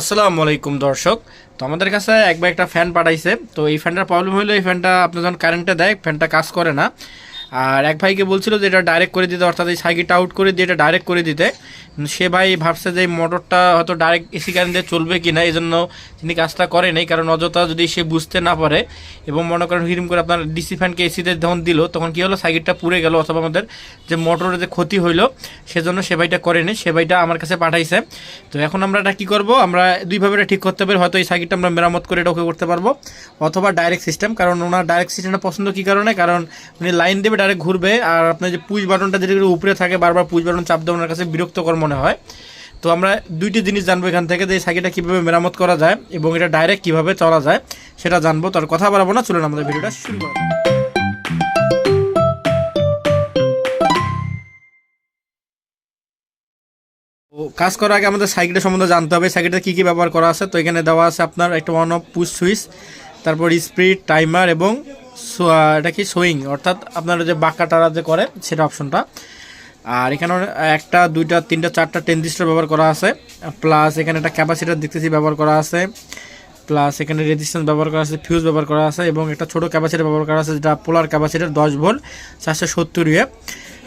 আসসালামু আলাইকুম দর্শক। তো আমাদের কাছে একবার একটা ফ্যান পাঠাইছে। তো এই ফ্যানটার প্রবলেম হলো এই ফ্যানটা আপনার যখন কারেন্টে দেয় ফ্যানটা কাজ করে না। আর এক ভাইকে বলছিল যে এটা ডাইরেক্ট করে দিতে, অর্থাৎ এই সাইকেলটা আউট করে দিয়ে এটা ডাইরেক্ট করে দিতে। সে ভাই ভাবছে যে এই মোটরটা হয়তো ডাইরেক্ট এসি কারেন্ট দিয়ে চলবে কি না এই জন্য তিনি কাজটা করে নাই। কারণ অযথা যদি সে বুঝতে না পারে এবং মনে করেন হিরিম করে আপনার ডিসি ফ্যানকে এসিতে যখন দিল, তখন কী হলো? সাইকেলটা পুড়ে গেল, অথবা আমাদের যে মোটরের যে ক্ষতি হইল, সেজন্য সে ভাইটা করেনি সে ভাইটা আমার কাছে পাঠাইছে। তো এখন আমরা এটা কী করব? আমরা দুইভাবে এটা ঠিক করতে পারি। হয়তো এই সাইকেলটা আমরা মেরামত করে এটা ওকে করতে পারব, অথবা ডাইরেক্ট সিস্টেম কারণ ওনার ডাইরেক্ট সিস্টেমটা পছন্দ কী কারণে? কারণ উনি লাইন দেবে ডাইরেক্ট ঘুরবে, আর আপনার যে পুশ বাটনটা যেটা উপরে থাকে, বারবার পুশ বাটন চাপ দেওয়া কাছে বিরক্তকর মনে হয়। তো আমরা দুইটি জিনিস জানব এখান থেকে, যে এই সাইকেলটা কীভাবে মেরামত করা যায় এবং এটা ডাইরেক্ট কীভাবে চলা যায় সেটা জানব। তার কথা বাড়াবো না, চলুন আমাদের ভিডিওটা শুরু করা কাজ করার আগে আমাদের সাইকেলটা সম্বন্ধে জানতে হবে সাইকেলটা কী কী ব্যবহার করা আছে। তো এখানে দেওয়া আছে আপনার একটা ওয়ান অফ পুশ সুইচ তারপর স্পিড টাইমার এবং এটা কি সোয়িং অর্থাৎ আপনারা যে বাঁকা টারা যে করে, সেটা অপশনটা আর এখানে একটা, দুইটা, তিনটা, চারটা টেনজিস্টার ব্যবহার করা আছে। প্লাস এখানে একটা ক্যাপাসিটার দেখতেছি ব্যবহার করা আছে। প্লাস এখানে রেজিস্ট্যান্স ব্যবহার করা আছে ফিউজ ব্যবহার করা আছে, এবং একটা ছোটো ক্যাপাসিটার ব্যবহার করা আছে, যেটা পোলার ক্যাপাসিটার দশ ভোল্ট চারশো সত্তর ইয়ে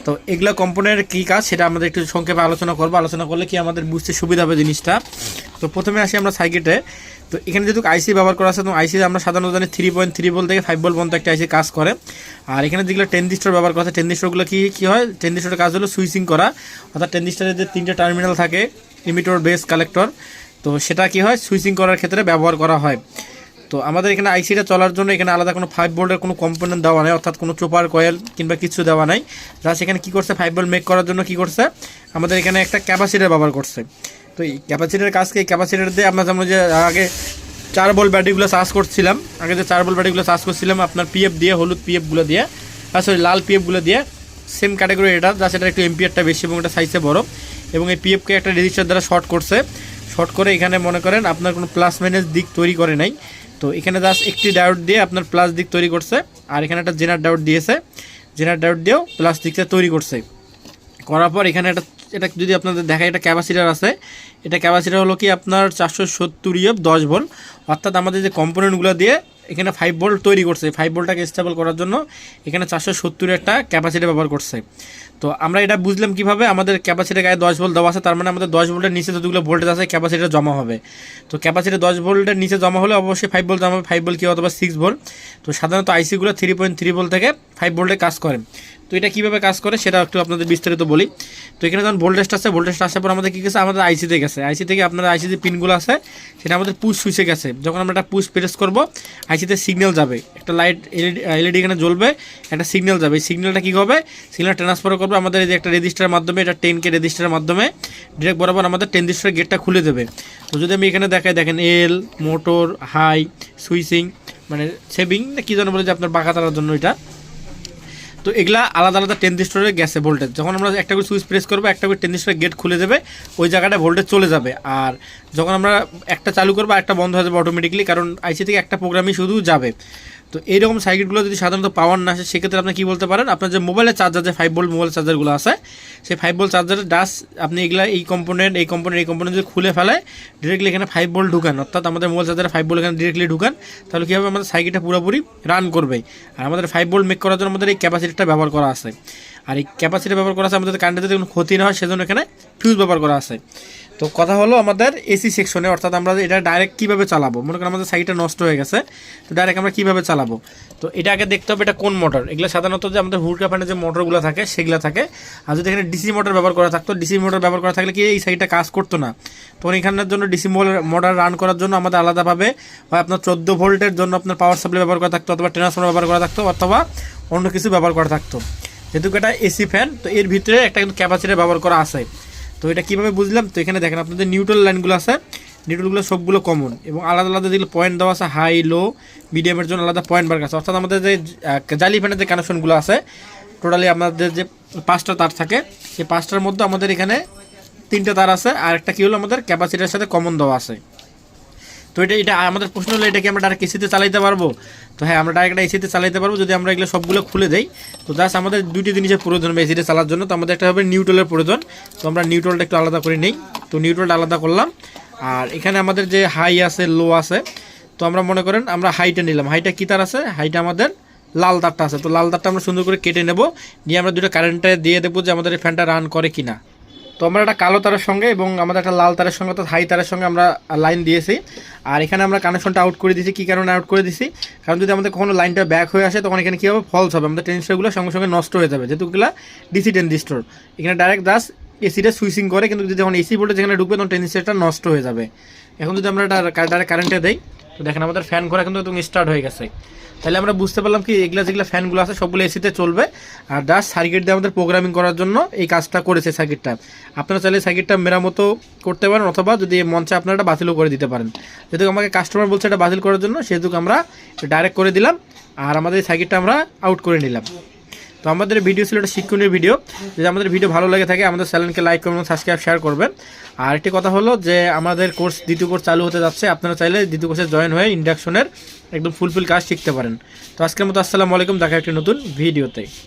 তো এগুলো কম্পোনেন্টের কী কাজ সেটা আমাদের একটু সংক্ষেপে আলোচনা করব। আলোচনা করলে কি আমাদের বুঝতে সুবিধা হবে জিনিসটা। তো প্রথমে আসি আমরা সাইকেটে তো এখানে যেহেতু আইসি ব্যবহার করা আছে, তো আইসি আমরা সাধারণত জানি থ্রি পয়েন্ট থ্রি বল থেকে ফাইভ বল পর্যন্ত একটা আইসি কাজ করে। আর এখানে যেগুলো টেনজিস্টার ব্যবহার করা আছে টেনজিস্টারগুলো কী কী হয়? টেনজিস্টারের কাজ হলো সুইচিং করা। অর্থাৎ টেনজিস্টারের যে তিনটে টার্মিনাল থাকে ইমিটর বেস কালেক্টর তো সেটা কি হয়? সুইচিং করার ক্ষেত্রে ব্যবহার করা হয়। তো আমাদের এখানে আইসিটা চলার জন্য এখানে আলাদা কোনো ফাইভ ভোল্টের কোনো কম্পোনেন্ট দেওয়া নেই, অর্থাৎ কোনো চোপার কয়েল কিংবা কিছু দেওয়া নাই। যা সেখানে কী করছে ফাইভ ভোল্ট মেক করার জন্য কী করছে, আমাদের এখানে একটা ক্যাপাসিটার ব্যবহার করছে। তো এই ক্যাপাসিটার কাজকে এই ক্যাপাসিটার দিয়ে আমরা যেমন যে আগে চার বল ব্যাটারিগুলো চার্জ করছিলাম, আগে যে চার বল ব্যাটারিগুলো চার্জ করছিলাম, আপনার পিএফ দিয়ে, হলুদ পিএফগুলো দিয়ে সরি লাল পিএফগুলো দিয়ে সেম ক্যাটাগরি এটা যা সেটা একটু এমপিআরটা বেশি এবং এটা সাইজে বড়। এবং এই পিএফকে একটা রেজিস্টার দ্বারা শর্ট করছে। শর্ট করে এখানে মনে করেন আপনার কোনো প্লাস মাইনাস দিক তৈরি করে নাই। তো এখানে জাস্ট একটি ডায়োড দিয়ে আপনার প্লাস দিক তৈরি করছে, আর এখানে একটা জেনার ডায়োড দিয়েছে। জেনার ডায়োড দিয়েও প্লাস দিকটা তৈরি করছে। করার পর এখানে একটা, এটা যদি আপনাদের দেখায় এটা ক্যাপাসিটার আছে। এটা ক্যাপাসিটার হলো কি আপনার চারশো সত্তর ইয়ে দশ ভোল্ট। অর্থাৎ আমাদের যে কম্পোনেন্টগুলো দিয়ে এখানে ফাইভ ভোল্ট তৈরি করছে ফাইভ ভোল্টটাকে স্টেবল করার জন্য এখানে চারশো সত্তরের একটা ক্যাপাসিটি ব্যবহার করছে। তো আমরা এটা বুঝলাম কীভাবে? আমাদের ক্যাপাসিটির গায়ে দশ ভোল্ট দেওয়া আছে, তার মানে আমাদের দশ ভোল্টের নিচে যতগুলো ভোল্টেজ আছে ক্যাপাসিটি জমা হবে। তো ক্যাপাসিটি দশ ভোল্টের নিচে জমা হলে অবশ্যই ফাইভ ভোল্ট জমা হবে ফাইভ ভোল্ট কি অথবা সিক্স ভোল্ট তো সাধারণত আইসিগুলো থ্রি পয়েন্ট থ্রি ভোল্ট থেকে ফাইভ ভোল্টে কাজ করে। তো এটা কীভাবে কাজ করে সেটা একটু আপনাদের বিস্তারিত বলি। তো এখানে যখন ভোল্টেজটা আছে ভোল্টেজটা আসার পর আমাদের কী গেছে? আমাদের আইসিতে গেছে। আইসি থেকে আপনার আইসি যে পিনগুলো আছে, সেটা আমাদের পুশ সুইচে গেছে। যখন আমরা একটা পুশ প্রেস করব আইসিতে সিগন্যাল যাবে। একটা লাইট এলইডি এলইডি এখানে জ্বলবে, একটা সিগন্যাল যাবে। সিগন্যালটা কী হবে? সিগন্যাল ট্রান্সফার করবে আমাদের এই যে একটা রেজিস্টারের মাধ্যমে, এটা টেন কে রেজিস্টারের মাধ্যমে ডিরেক্ট বরাবর আমাদের টেন রেজিস্টারের গেটটা খুলে দেবে। তো যদি আমি এখানে দেখাই, দেখেন এল মোটর হাই সুইচিং মানে সেভিং না কী যেন বলে যে আপনার বাঁকা তারার জন্য এটা। তো এগুলা আলাদা আলাদা টেন টেনজিস্টরে গেছে ভোল্টেজ যখন আমরা একটা করে সুইচ প্রেস করব, একটা করে টেনজিস্টরের গেট খুলে দেবে, ওই জায়গাটা ভোল্টেজ চলে যাবে। আর যখন আমরা একটা চালু করব একটা বন্ধ হয়ে যাবে অটোমেটিকলি কারণ আইসি থেকে একটা প্রোগ্রামই শুধু যাবে। তো এইরকম সার্কিটগুলো যদি সাধারণত পাওয়ার না আসে, সেক্ষেত্রে আপনি কী বলতে পারেন? আপনার যে মোবাইলের চার্জার যে ফাইভ ভোল্ট মোবাইল চার্জারগুলো আছে, সেই ফাইভ ভোল্ট চার্জারের ডাস আপনি এগুলা এই কম্পোনেন্ট এই কম্পোনেন্ট এই কম্পোনেন্ট যদি খুলে ফেলে ডিরেক্টলি এখানে ফাইভ ভোল্ট ঢুকান, অর্থাৎ আমাদের মোবাইল চার্জারে ফাইভ ভোল্ট এখানে ডিরেক্টলি ঢুকান, তাহলে কী হবে? আমাদের সাইকেলটা পুরোপুরি রান করবে আর আমাদের ফাইভ ভোল্ট মেক করার জন্য আমাদের এই ক্যাপাসিটিটা ব্যবহার করা আছে। আর এই ক্যাপাসিটি ব্যবহার করা আছে, আমাদের কারেন্টের যদি কোনো ক্ষতি না হয়, সেজন্য এখানে ফিউজ ব্যবহার করা আছে। তো কথা হলো আমাদের এসি সেকশনে অর্থাৎ আমরা এটা ডাইরেক্ট কীভাবে চালাবো? মনে করেন আমাদের সাইকেলটা নষ্ট হয়ে গেছে, তো ডাইরেক্ট আমরা কীভাবে চালাবো? তো এটা আগে দেখতে হবে এটা কোন মোটর এগুলো সাধারণত যে আমাদের হুডকা ফ্যানের যে মোটরগুলো থাকে, সেগুলো থাকে। আর যদি এখানে ডিসি মোটর ব্যবহার করা থাকতো ডিসি মোটর ব্যবহার করা থাকলে কি এই সাইডটা কাজ করতো না? তখন এখানের জন্য ডিসি মোটর রান করার জন্য আমাদের আলাদাভাবে হয় আপনার চোদ্দ ভোল্টের জন্য আপনার পাওয়ার সাপ্লাই ব্যবহার করা থাকতো, অথবা ট্রান্সফর্মার ব্যবহার করা থাকতো, অথবা অন্য কিছু ব্যবহার করা থাকতো। যেহেতু এটা এসি ফ্যান তো এর ভিতরে একটা কিন্তু ক্যাপাসিটি ব্যবহার করা আছে। তো এটা কীভাবে বুঝলাম? তো এখানে দেখেন, আপনাদের নিউট্রাল লাইনগুলো আছে। নিউট্রালগুলো সবগুলো কমন এবং আলাদা আলাদা যেগুলো পয়েন্ট দেওয়া আছে হাই লো মিডিয়ামের জন্য আলাদা পয়েন্ট বার আছে অর্থাৎ আমাদের যে জালি ফ্যানের যে কানেকশনগুলো আছে টোটালি আমাদের যে পাঁচটা তার থাকে সেই পাঁচটার মধ্যে আমাদের এখানে তিনটা তার আছে। আর একটা কী হলো? আমাদের ক্যাপাসিটির সাথে কমন দেওয়া আছে। তো এটা এটা আমাদের প্রশ্ন হলো, এটা কি আমরা ডাইরেক্ট এসিতে চালাইতে পারব? তো হ্যাঁ আমরা ডাইরেক্ট এসিতে চালাইতে পারব, যদি আমরা এগুলো সবগুলো খুলে দেই। তো জাস্ট আমাদের দুইটি জিনিসের প্রয়োজন হবে এসিতে চালার জন্য। তো আমাদের একটা হবে নিউট্রালের প্রয়োজন। তো আমরা নিউট্রালটা একটু আলাদা করে নেই। তো নিউট্রালটা আলাদা করলাম। আর এখানে আমাদের যে হাই আছে লো আছে, তো আমরা মনে করেন আমরা হাইটা নিলাম। হাইটা কী তার আছে? হাইটা আমাদের লাল তারটা আছে। তো লাল তারটা আমরা সুন্দর করে কেটে নেব। নিয়ে আমরা দুটো কারেন্টে দিয়ে দেবো যে আমাদের ফ্যানটা রান করে কিনা। তো আমরা একটা কালো তারের সঙ্গে এবং আমাদের একটা লাল তারের সঙ্গে অর্থাৎ হাই তারের সঙ্গে আমরা লাইন দিয়েছি। আর এখানে আমরা কানেকশনটা আউট করে দিয়েছি। কী কারণে আউট করে দিয়েছি? কারণ যদি আমাদের কখনো লাইনটা ব্যাক হয়ে আসে, তখন এখানে কী হবে? ফলস হবে। আমাদের ট্রেনস্টারগুলো সঙ্গে সঙ্গে নষ্ট হয়ে যাবে। যেহেতু এগুলো ডিসি ট্রেনজিস্টর এখানে ডাইরেক্ট দাস এসিটা সুইচিং করে, কিন্তু যদি যখন এসি ভোল্টেজ যেখানে ঢুকবে, তখন ট্রেনজিস্টারটা নষ্ট হয়ে যাবে। এখন যদি আমরা এটা ডাইরেক্ট কারেন্টে দেই তো দেখেন আমাদের ফ্যান ঘোরা কিন্তু একদম স্টার্ট হয়ে গেছে। তাহলে আমরা বুঝতে পারলাম কি এগুলা যেগুলো ফ্যানগুলো আছে, সবগুলো এসিতে চলবে। আর জাস্ট সার্কিট দিয়ে আমাদের প্রোগ্রামিং করার জন্য এই কাজটা করেছে সার্কিটটা আপনারা চাইলে সার্কিটটা মেরামতো করতে পারেন, অথবা যদি মঞ্চে আপনারা এটা বাতিলও করে দিতে পারেন। যেহেতু আমাকে কাস্টমার বলছে এটা বাতিল করার জন্য, সেহেতু আমরা ডাইরেক্ট করে দিলাম। আর আমাদের এই সার্কিটটা আমরা আউট করে নিলাম। তো আমাদের ভিডিও ছিল একটা শিক্ষণীয় ভিডিও যদি আমাদের ভিডিও ভালো লাগে থাকে, আমাদের চ্যানেলকে লাইক করবেন সাবস্ক্রাইব শেয়ার করবেন। আর একটি কথা হলো যে, আমাদের কোর্স দ্বিতীয় কোর্স চালু হতে যাচ্ছে, আপনারা চাইলে দ্বিতীয় কোর্সে জয়েন হয়ে ইন্ডাকশনের একদম ফুলফিল কাজ শিখতে পারেন। তো আজকের মতো আসসালামু আলাইকুম, দেখা একটি নতুন ভিডিওতে